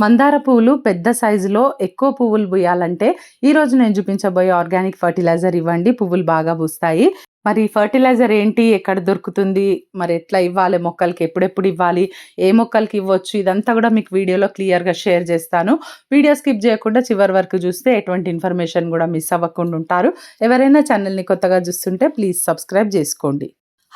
మందార పువ్వులు పెద్ద సైజులో ఎక్కువ పువ్వులు పూయాలంటే ఈ నేను చూపించబోయే ఆర్గానిక్ ఫర్టిలైజర్ ఇవ్వండి. పువ్వులు బాగా పూస్తాయి. మరి ఫర్టిలైజర్ ఏంటి? ఎక్కడ దొరుకుతుంది? మరి ఎట్లా ఇవ్వాలి? మొక్కలకి ఎప్పుడెప్పుడు ఇవ్వాలి? ఏ మొక్కలకి ఇవ్వచ్చు? ఇదంతా కూడా మీకు వీడియోలో క్లియర్గా షేర్ చేస్తాను. వీడియో స్కిప్ చేయకుండా చివరి వరకు చూస్తే ఎటువంటి ఇన్ఫర్మేషన్ కూడా మిస్ అవ్వకుండా ఉంటారు. ఎవరైనా ఛానల్ని కొత్తగా చూస్తుంటే ప్లీజ్ సబ్స్క్రైబ్ చేసుకోండి.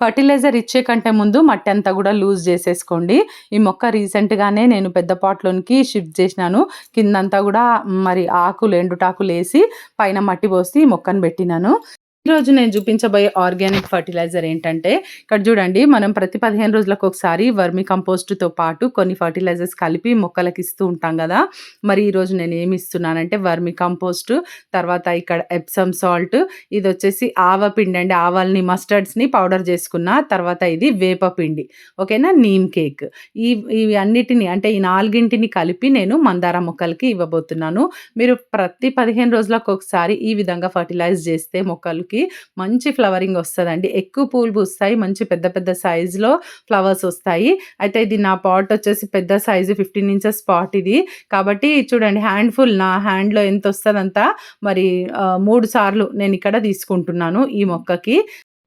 ఫర్టిలైజర్ ఇచ్చే కంటే ముందు మట్టి అంతా కూడా లూజ్ చేసేసుకోండి. ఈ మొక్క రీసెంట్గానే నేను పెద్ద పాట్లోనికి షిఫ్ట్ చేసినాను. కిందంతా కూడా మరి ఆకులు ఎండుటాకులు వేసి పైన మట్టి పోసి ఈ మొక్కను పెట్టినాను. ఈరోజు నేను చూపించబోయే ఆర్గానిక్ ఫర్టిలైజర్ ఏంటంటే ఇక్కడ చూడండి మనం ప్రతి పదిహేను రోజులకు ఒకసారి వర్మి కంపోస్ట్తో పాటు కొన్ని ఫర్టిలైజర్స్ కలిపి మొక్కలకి ఇస్తూ ఉంటాం కదా. మరి ఈరోజు నేను ఏమి ఇస్తున్నానంటే వర్మి కంపోస్ట్ తర్వాత ఇక్కడ ఎప్సమ్ సాల్ట్ ఇది వచ్చేసి ఆవ పిండి అండి ఆవాల్ని మస్టర్డ్స్ని పౌడర్ చేసుకున్న తర్వాత ఇది వేప పిండి ఓకేనా? నీమ్ కేక్. ఈ ఇవి అన్నిటిని అంటే ఈ నాలుగింటిని కలిపి నేను మందార మొక్కలకి ఇవ్వబోతున్నాను. మీరు ప్రతి పదిహేను రోజులకు ఒకసారి ఈ విధంగా ఫర్టిలైజ్ చేస్తే మొక్కలు మంచి ఫ్లవరింగ్ వస్తుందండి. ఎక్కువ పూలు పూస్తాయి మంచి పెద్ద పెద్ద సైజులో ఫ్లవర్స్ వస్తాయి. అయితే ఇది నా పాట్ వచ్చేసి పెద్ద సైజు ఫిఫ్టీన్ ఇంచెస్ పాట్ ఇది. కాబట్టి చూడండి హ్యాండ్ఫుల్ నా హ్యాండ్లో ఎంత వస్తుందంతా మరి మూడు సార్లు నేను ఇక్కడ తీసుకుంటున్నాను ఈ మొక్కకి.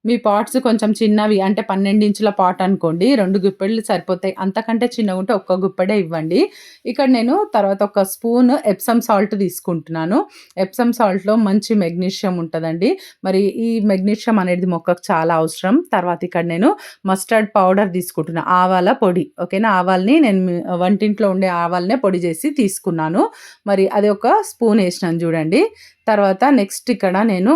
మీ పాట్స్ కొంచెం చిన్నవి అంటే పన్నెండు ఇంచుల పాట్ అనుకోండి రెండు గుప్పెళ్ళు సరిపోతాయి. అంతకంటే చిన్నగా ఉంటే ఒక్క గుప్పెడే ఇవ్వండి. ఇక్కడ నేను తర్వాత ఒక స్పూన్ ఎప్సమ్ సాల్ట్ తీసుకుంటున్నాను. ఎప్సమ్ సాల్ట్లో మంచి మెగ్నీషియం ఉంటుందండి. మరి ఈ మెగ్నీషియం అనేది మొక్కకు చాలా అవసరం. తర్వాత ఇక్కడ నేను మస్టర్డ్ పౌడర్ తీసుకుంటున్నాను ఆవాల పొడి. ఓకేనా? ఆవాల్ని నేను వంటింట్లో ఉండే ఆవాలనే పొడి చేసి తీసుకున్నాను. మరి అది ఒక స్పూన్ వేసినాను చూడండి. తర్వాత నెక్స్ట్ ఇక్కడ నేను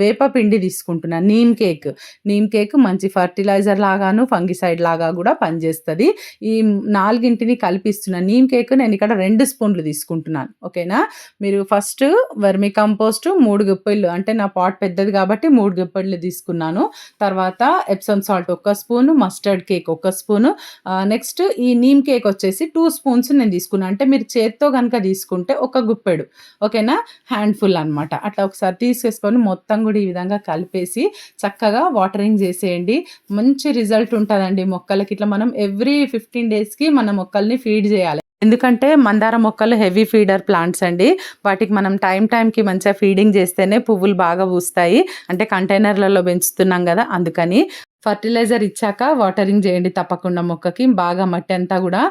వేప పిండి తీసుకుంటున్నాను నీమ్ కేక్ నీమ్ కేక్ మంచి ఫర్టిలైజర్ లాగాను ఫంగిసైడ్ లాగా కూడా పనిచేస్తుంది. ఈ నాలుగింటిని కల్పిస్తున్నాను నీమ్ కేక్ నేను ఇక్కడ రెండు స్పూన్లు తీసుకుంటున్నాను. ఓకేనా? మీరు ఫస్ట్ వర్మి కంపోస్ట్ మూడు గుప్పెళ్ళు అంటే నా పాట్ పెద్దది కాబట్టి మూడు గుప్పెళ్ళు తీసుకున్నాను. తర్వాత ఎప్సమ్ సాల్ట్ ఒక స్పూను మస్టర్డ్ కేక్ ఒక స్పూను. నెక్స్ట్ ఈ నీమ్ కేక్ వచ్చేసి టూ స్పూన్స్ నేను తీసుకున్నాను అంటే మీరు చేత్తో కనుక తీసుకుంటే ఒక గుప్పెడు. ఓకేనా? హ్యాండ్ఫుల్ అనమాట అట్లా ఒకసారి తీసేసుకొని మొత్తం కూడా ఈ విధంగా కలిపేసి చక్కగా వాటరింగ్ చేసేయండి. మంచి రిజల్ట్ ఉంటుందండి మొక్కలకి. ఇట్లా మనం ఎవ్రీ ఫిఫ్టీన్ డేస్కి మన మొక్కల్ని ఫీడ్ చేయాలి. ఎందుకంటే మందార మొక్కలు హెవీ ఫీడర్ ప్లాంట్స్ అండి. వాటికి మనం టైం టైంకి మంచిగా ఫీడింగ్ చేస్తేనే పువ్వులు బాగా పూస్తాయి. అంటే కంటైనర్లలో పెంచుతున్నాం కదా అందుకని. ఫర్టిలైజర్ ఇచ్చాక వాటరింగ్ చేయండి తప్పకుండా మొక్కకి. బాగా మట్టి అంతా కూడా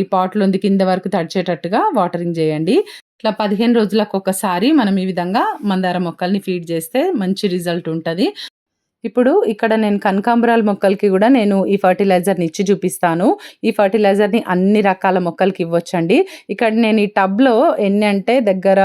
ఈ పాట్లు ఉంది కింద వరకు తడిచేటట్టుగా వాటరింగ్ చేయండి. ఇట్లా పదిహేను రోజులకు ఒకసారి మనం ఈ విధంగా మందార మొక్కల్ని ఫీడ్ చేస్తే మంచి రిజల్ట్ ఉంటుంది. ఇప్పుడు ఇక్కడ నేను కనకాంబరాల మొక్కలకి కూడా నేను ఈ ఫర్టిలైజర్ని ఇచ్చి చూపిస్తాను. ఈ ఫర్టిలైజర్ని అన్ని రకాల మొక్కలకి ఇవ్వచ్చండి. ఇక్కడ నేను ఈ టబ్లో ఎన్ని అంటే దగ్గర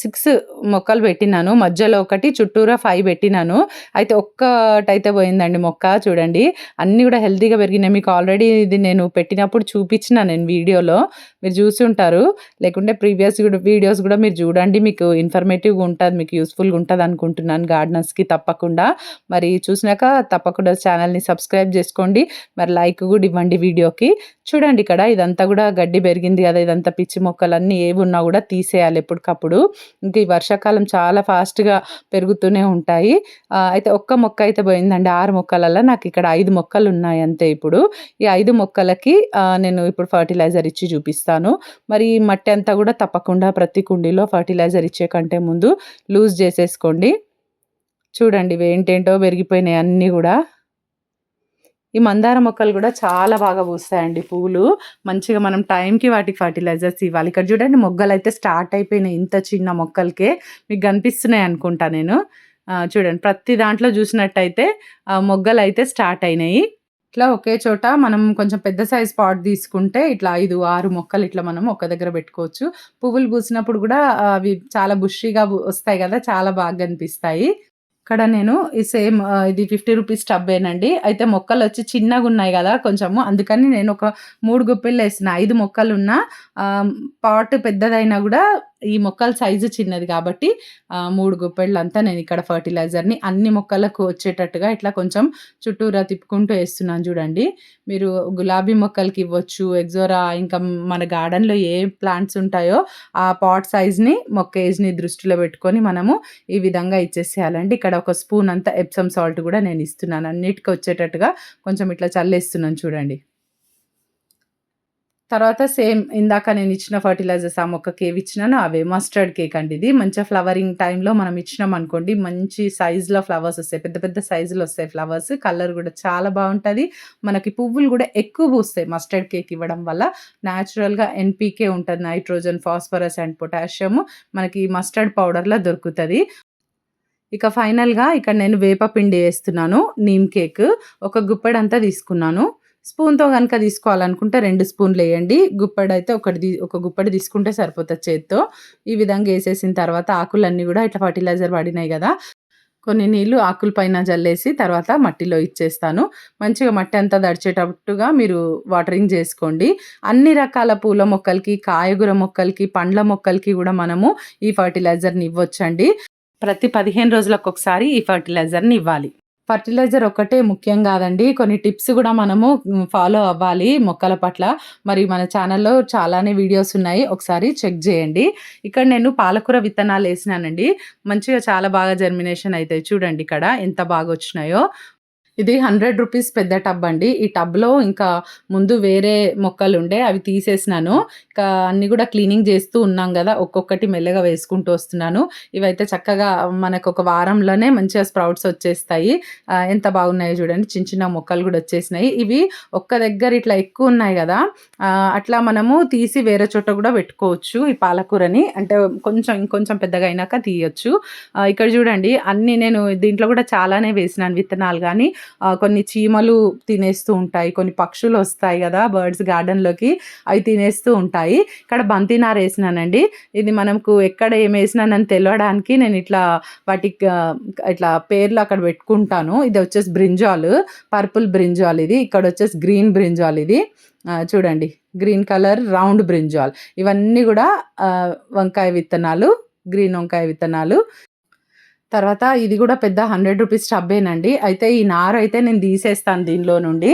సిక్స్ మొక్కలు పెట్టినాను. మధ్యలో ఒకటి చుట్టూరా ఫైవ్ పెట్టినాను. అయితే ఒక్కటైతే పోయిందండి మొక్క చూడండి. అన్నీ కూడా హెల్తీగా పెరిగినాయి. మీకు ఆల్రెడీ ఇది నేను పెట్టినప్పుడు చూపించిన నేను వీడియోలో. మీరు చూసి ఉంటారు లేకుంటే ప్రీవియస్ వీడియోస్ కూడా మీరు చూడండి. మీకు ఇన్ఫర్మేటివ్గా ఉంటుంది మీకు యూస్ఫుల్గా ఉంటుంది అనుకుంటున్నాను గార్డెన్స్కి తప్పకుండా. మరి చూసినాక తప్పకుండా ఛానల్ని సబ్స్క్రైబ్ చేసుకోండి. మరి లైక్ కూడా ఇవ్వండి వీడియోకి. చూడండి ఇక్కడ ఇదంతా కూడా గడ్డి పెరిగింది కదా ఇదంతా పిచ్చి మొక్కలన్నీ ఏవి ఉన్నా కూడా తీసేయాలి ఎప్పటికప్పుడు. ఇంకా ఈ వర్షాకాలం చాలా ఫాస్ట్గా పెరుగుతూనే ఉంటాయి. అయితే ఒక్క మొక్క అయితే పోయిందండి. ఆరు మొక్కలలో నాకు ఇక్కడ ఐదు మొక్కలు ఉన్నాయి అంతే ఇప్పుడు. ఈ ఐదు మొక్కలకి నేను ఇప్పుడు ఫర్టిలైజర్ ఇచ్చి చూపిస్తాను. మరి మట్టి అంతా కూడా తప్పకుండా ప్రతి కుండీలో ఫర్టిలైజర్ ఇచ్చే కంటే ముందు లూజ్ చేసేసుకోండి. చూడండి ఏంటేంటో పెరిగిపోయినాయి అన్నీ కూడా. ఈ మందార మొక్కలు కూడా చాలా బాగా పూస్తాయండి పువ్వులు మంచిగా మనం టైంకి వాటికి ఫర్టిలైజర్స్ ఇవ్వాలి. ఇక్కడ చూడండి మొగ్గలు అయితే స్టార్ట్ అయిపోయినాయి ఇంత చిన్న మొక్కలకే. మీకు కనిపిస్తున్నాయి అనుకుంటా నేను. చూడండి ప్రతి దాంట్లో చూసినట్టయితే మొగ్గలు అయితే స్టార్ట్ అయినాయి. ఇట్లా ఒకే చోట మనం కొంచెం పెద్ద సైజ్ పాట్ తీసుకుంటే ఇట్లా ఐదు ఆరు మొక్కలు ఇట్లా మనం ఒక దగ్గర పెట్టుకోవచ్చు. పువ్వులు పూసినప్పుడు కూడా అవి చాలా బుషీగా వస్తాయి కదా చాలా బాగా అనిపిస్తాయి ఇక్కడ నేను ఈ సేమ్ ఇది ఫిఫ్టీ రూపీస్ టబ్బేనండి. అయితే మొక్కలు వచ్చి చిన్నగా ఉన్నాయి కదా కొంచెము. అందుకని నేను ఒక మూడు గుప్పెలు వేసిన. ఐదు మొక్కలు ఉన్న పాట్ పెద్దదైనా కూడా ఈ మొక్కల సైజు చిన్నది కాబట్టి మూడు గుప్పెళ్ళంతా నేను ఇక్కడ ఫర్టిలైజర్‌ని అన్ని మొక్కలకు వచ్చేటట్టుగా ఇట్లా కొంచెం చుట్టూరా తిప్పుకుంటూ వేస్తున్నాను చూడండి. మీరు గులాబీ మొక్కలకి ఇవ్వచ్చు. ఎగ్జోరా ఇంకా మన గార్డెన్‌లో ఏ ప్లాంట్స్ ఉంటాయో ఆ పాట్ సైజ్‌ని, మొక్క ఏజ్‌ని దృష్టిలో పెట్టుకొని మనము ఈ విధంగా ఇచ్చేసేయాలండి. ఇక్కడ ఒక స్పూన్ అంతా ఎప్సమ్ సాల్ట్ కూడా నేను ఇస్తున్నాను. అన్నిటికి వచ్చేటట్టుగా కొంచెం ఇట్లా చల్లేస్తున్నాను చూడండి. తర్వాత సేమ్ ఇందాక నేను ఇచ్చిన ఫర్టిలైజర్స్ ఆ మొక్కకి ఏవి ఇచ్చినానో అవే. మస్టర్డ్ కేక్ అండి ఇది. మంచిగా ఫ్లవరింగ్ టైంలో మనం ఇచ్చినాం అనుకోండి మంచి సైజులో ఫ్లవర్స్ వస్తాయి. పెద్ద పెద్ద సైజులో వస్తాయి ఫ్లవర్స్. కలర్ కూడా చాలా బాగుంటుంది మనకి పువ్వులు కూడా ఎక్కువ పూస్తాయి మస్టర్డ్ కేక్ ఇవ్వడం వల్ల. న్యాచురల్‌గా ఎన్‌పీకే ఉంటుంది నైట్రోజన్, ఫాస్ఫరస్ అండ్ పొటాషియం మనకి మస్టర్డ్ పౌడర్లో దొరుకుతుంది ఇక ఫైనల్‌గా ఇక్కడ నేను వేప పిండి వేస్తున్నాను నీమ్ కేక్. ఒక గుప్పెడంతా తీసుకున్నాను. స్పూన్‌తో కనుక తీసుకోవాలనుకుంటే రెండు స్పూన్లు వేయండి గుప్పడి అయితే ఒకటి ఒక గుప్పడి తీసుకుంటే సరిపోతుంది చేత్తో. ఈ విధంగా వేసేసిన తర్వాత ఆకులన్నీ కూడా ఇట్లా ఫర్టిలైజర్ పడినాయి కదా కొన్ని నీళ్ళు ఆకుల పైన జల్లేసి తర్వాత మట్టిలో ఇచ్చేస్తాను. మంచిగా మట్టి అంతా దడిచేటట్టుగా మీరు వాటరింగ్ చేసుకోండి. అన్ని రకాల పూల మొక్కలకి, కాయగూర మొక్కలకి, పండ్ల మొక్కలకి కూడా మనము ఈ ఫర్టిలైజర్‌ని ఇవ్వచ్చండి ప్రతి పదిహేను రోజులకు ఒకసారి ఈ ఫర్టిలైజర్‌ని ఇవ్వాలి. ఫర్టిలైజర్ ఒక్కటే ముఖ్యం కాదండి. కొన్ని టిప్స్ కూడా మనము ఫాలో అవ్వాలి మొక్కల పట్ల. మరి మన ఛానల్‌లో చాలానే వీడియోస్ ఉన్నాయి. ఒకసారి చెక్ చేయండి. ఇక్కడ నేను పాలకూర విత్తనాలు వేసినానండి. మంచిగా చాలా బాగా జర్మినేషన్ అవుతాయి. చూడండి ఇక్కడ ఎంత బాగా వచ్చినాయో ఇది హండ్రెడ్ రూపీస్ పెద్ద టబ్ అండి. ఈ టబ్‌లో ఇంకా ముందు వేరే మొక్కలు ఉండే అవి తీసేసినాను. ఇంకా అన్నీ కూడా క్లీనింగ్ చేస్తూ ఉన్నాం కదా ఒక్కొక్కటి మెల్లగా వేసుకుంటూ వస్తున్నాను. ఇవైతే చక్కగా మనకొక వారంలోనే మంచిగా స్ప్రౌట్స్ వచ్చేస్తాయి. ఎంత బాగున్నాయో చూడండి. చిన్న చిన్న మొక్కలు కూడా వచ్చేసినాయి. ఇవి ఒక్క దగ్గర ఇట్లా ఎక్కువ ఉన్నాయి కదా అట్లా మనము తీసి వేరే చోట కూడా పెట్టుకోవచ్చు ఈ పాలకూరని. అంటే కొంచెం ఇంకొంచెం పెద్దగా అయినాక తీయొచ్చు. ఇక్కడ చూడండి అన్నీ నేను దీంట్లో కూడా చాలానే వేసినాను విత్తనాలు కానీ కొన్ని చీమలు తినేస్తూ ఉంటాయి. కొన్ని పక్షులు వస్తాయి కదా బర్డ్స్ గార్డెన్‌లోకి అవి తినేస్తూ ఉంటాయి. ఇక్కడ బంతినార వేసినానండి ఇది మనకు ఎక్కడ ఏం వేసినానని తెలవడానికి నేను ఇట్లా వాటికి ఇట్లా పేర్లు అక్కడ పెట్టుకుంటాను. ఇది వచ్చేసి బ్రింజాల్. పర్పుల్ బ్రింజాల్ ఇది. ఇక్కడ వచ్చేసి గ్రీన్ బ్రింజాల్ ఇది. చూడండి గ్రీన్ కలర్ రౌండ్ బ్రింజాల్. ఇవన్నీ కూడా వంకాయ విత్తనాలు. గ్రీన్ వంకాయ విత్తనాలు. తర్వాత ఇది కూడా పెద్ద హండ్రెడ్ రూపీస్ టబ్బేనండి. అయితే ఈ నారైతే నేను తీసేస్తాను దీనిలో నుండి.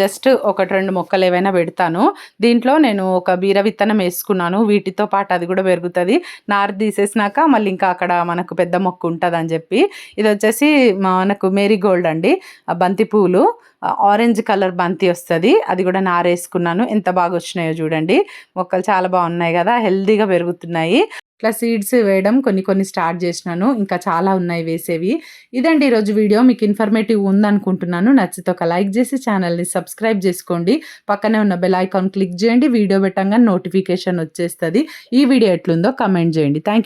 జస్ట్ ఒకటి 2 మొక్కలేవైనా పెడతాను. దీంట్లో నేను ఒక బీర విత్తనం వేసుకున్నాను వీటితో పాటు అది కూడా పెరుగుతుంది నార తీసేసినాక మళ్ళీ ఇంకా అక్కడ మనకు పెద్ద మొక్క ఉంటుంది అని చెప్పి ఇది వచ్చేసి మనకు మేరీగోల్డ్ అండి. బంతి పూలు ఆరెంజ్ కలర్ బంతి వస్తుంది అది కూడా నారేసుకున్నాను. ఎంత బాగా వచ్చినాయో చూడండి. మొక్కలు చాలా బాగున్నాయి కదా హెల్తీగా పెరుగుతున్నాయి. ఇట్లా సీడ్స్ వేయడం కొన్ని కొన్ని స్టార్ట్ చేసినాను ఇంకా చాలా ఉన్నాయి వేసేవి. ఇదండి ఈరోజు వీడియో. మీకు ఇన్ఫర్మేటివ్ ఉందనుకుంటున్నాను. నచ్చితే ఒక లైక్ చేసి ఛానల్‌ని సబ్స్క్రైబ్ చేసుకోండి పక్కనే ఉన్న బెల్ ఐకాన్ క్లిక్ చేయండి వీడియో పెట్టంగా నోటిఫికేషన్ వచ్చేస్తుంది ఈ వీడియో ఎట్లుందో కమెంట్ చేయండి థ్యాంక్ యూ.